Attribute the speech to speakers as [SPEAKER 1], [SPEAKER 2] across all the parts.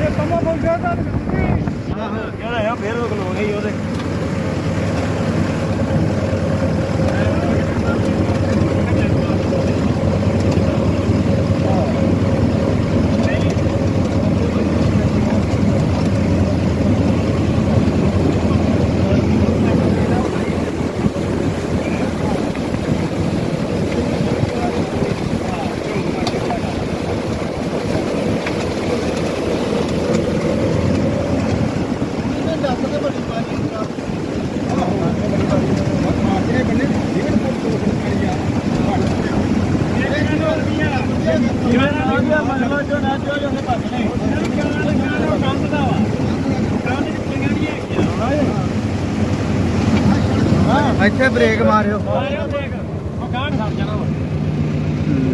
[SPEAKER 1] ਇਹ ਤਮਾ ਬੰਦਿਆ ਤਾਂ
[SPEAKER 2] ਕਿਹੜਾ ਆ ਫੇਰ ਉਹ ਖਲੋ ਗਈ ਉਹਦੇ ਜਿਵੇਂ ਨਾ ਗਿਆ ਮਤਲਬ ਜੋ ਨਾ ਜੋ ਜੋ ਭੱਜ ਨਹੀਂ ਕੰਮ ਦਾ ਵਾ ਕੰਮ ਦੀ ਕੁੜੀਆਂ ਨਹੀਂ ਹੈਗੀਆਂ
[SPEAKER 3] ਹਾਂ ਇੱਥੇ ਬ੍ਰੇਕ ਮਾਰਿਓ।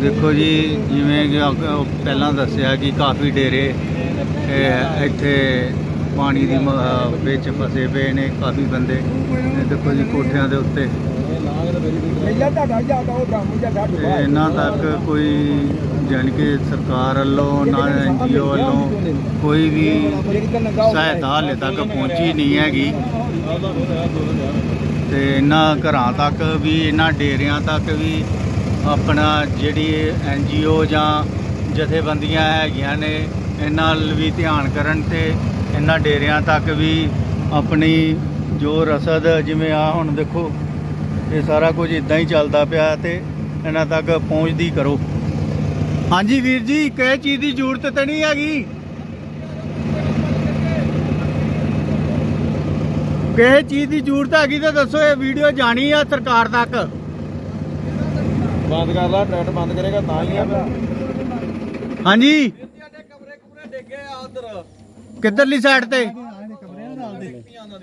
[SPEAKER 2] ਦੇਖੋ
[SPEAKER 3] ਜੀ, ਜਿਵੇਂ ਕਿ ਪਹਿਲਾਂ ਦੱਸਿਆ ਕਿ ਕਾਫੀ ਡੇਰੇ ਇੱਥੇ ਪਾਣੀ ਦੀ ਵਿੱਚ ਫਸੇ ਪਏ ਨੇ, ਕਾਫੀ ਬੰਦੇ। ਦੇਖੋ ਜੀ, ਕੋਠਿਆਂ ਦੇ ਉੱਤੇ।
[SPEAKER 1] ਤੁਹਾਡਾ ਉਹ
[SPEAKER 3] ਤੇ ਇਹਨਾਂ ਤੱਕ ਕੋਈ ਜਾਣੀ ਕਿ ਸਰਕਾਰ ਵੱਲੋਂ ਨਾ ਐਨਜੀਓ ਵੱਲੋਂ ਕੋਈ ਵੀ ਸਹਾਇਤਾ ਹਾਲੇ ਤੱਕ ਪਹੁੰਚੀ ਨਹੀਂ ਹੈਗੀ। ਤੇ ਇਹਨਾਂ ਘਰਾਂ ਤੱਕ ਵੀ ਇਹਨਾਂ ਡੇਰਿਆਂ ਤੱਕ ਵੀ ਆਪਣਾ ਜਿਹੜੀ ਐਨਜੀਓ ਜਾਂ ਜਥੇਬੰਦੀਆਂ ਹੈਗੀਆਂ ਨੇ ਇਹਨਾਂ ਵੱਲ ਵੀ ਧਿਆਨ ਕਰਨ ਤੇ ਇਹਨਾਂ ਡੇਰਿਆਂ ਤੱਕ ਵੀ ਆਪਣੀ ਜੋ ਰਸਦ ਜਿਵੇਂ ਆ ਹੁਣ ਦੇਖੋ ਇਹ ਸਾਰਾ ਕੁਝ ਇਦਾਂ ਹੀ ਚੱਲਦਾ ਪਿਆ ਤੇ ਇਹਨਾਂ ਤੱਕ ਪਹੁੰਚਦੀ ਕਰੋ। ਹਾਂਜੀ ਵੀਰ ਜੀ ਕਿਸੇ ਚੀਜ਼ ਦੀ ਜ਼ਰੂਰਤ ਤੇ ਨਹੀਂ ਹੈਗੀ। ਕਿਸੇ ਚੀਜ਼ ਦੀ ਜ਼ਰੂਰਤ ਹੈਗੀ ਤਾਂ ਦੱਸੋ ਇਹ ਵੀਡੀਓ ਜਾਣੀ ਆ ਸਰਕਾਰ ਤੱਕ?
[SPEAKER 2] ਬੰਦ ਕਰ ਲਾ ਟਰੈਕਟਰ ਬੰਦ ਕਰੇਗਾ ਤਾਂ ਹੀ ਆ
[SPEAKER 3] ਹਾਂਜੀ। ਕਿੱਧਰਲੀ ਸਾਈਡ ਤੇ?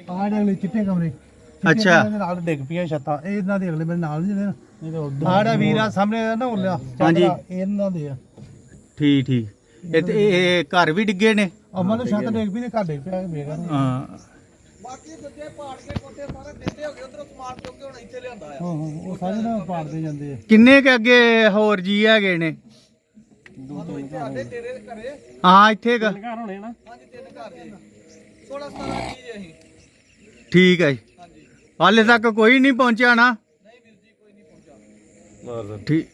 [SPEAKER 1] ਆਹ ਅਗਲੇ ਚਿੱਟੇ ਕਮਰੇ।
[SPEAKER 3] ਅੱਛਾ।
[SPEAKER 1] ਇਹਦੇ ਨਾਲ ਡਿੱਗ ਪਈਆਂ ਛੱਤਾਂ। ਇਹ ਇਹਨਾਂ ਦੇ ਅਗਲੇ ਮੇਰੇ ਨਾਲ ਜਿਹੜੇ ਨਾ ਇਹ ਤਾਂ ਉਧਰ ਆੜਾ ਵੀਰਾ ਸਾਹਮਣੇ ਨਾ ਉਲਿਆ
[SPEAKER 3] ਹਾਂਜੀ।
[SPEAKER 1] ਇਹਨਾਂ ਦੇ ਆ।
[SPEAKER 3] ਠੀਕ ਠੀਕ। ਇਹ ਤੇ ਇਹ ਇਹ ਘਰ ਵੀ ਡਿੱਗੇ ਨੇ?
[SPEAKER 1] ਅਮਨ ਨੂੰ ਛੱਤ ਡਿੱਗ ਪਈ ਤੇ ਘਰ ਡਿੱਗ ਪਿਆ ਮੇਗਾ
[SPEAKER 3] ਹਾਂ।
[SPEAKER 2] ਬਾਕੀ ਦੂਜੇ ਪਾੜ ਕੇ ਕੋਠੇ ਸਾਰੇ ਦਿੱਤੇ ਹੋ ਗਏ ਉਧਰੋਂ ਸਮਾਨ ਚੁੱਕ ਕੇ ਹੁਣ ਇੱਥੇ ਲਿਆਂਦਾ ਆ।
[SPEAKER 1] ਹਾਂ ਹਾਂ ਉਹ ਸਾਰੇ ਨਾ ਪਾੜਦੇ ਜਾਂਦੇ ਆ।
[SPEAKER 3] ਕਿੰਨੇ ਕ ਅੱਗੇ ਹੋਰ ਜੀ ਹੈਗੇ ਨੇ? ਹਾਂ ਇੱਥੇ ਕ
[SPEAKER 2] ਘਰ ਹੋਣੇ ਨਾ? ਹਾਂਜੀ ਤਿੰਨ ਘਰ ਜੀ 16 17 ਚੀਜ਼ ਅਸੀਂ
[SPEAKER 3] ਠੀਕ ਹੈ ਜੀ। ਹਾਲੇ ਤੱਕ ਕੋਈ ਨਹੀਂ ਪਹੁੰਚਿਆ ਨਾ।
[SPEAKER 2] ਨਹੀਂ ਵੀਰ ਜੀ ਕੋਈ ਨਹੀਂ ਪਹੁੰਚਾ
[SPEAKER 3] ਠੀਕ।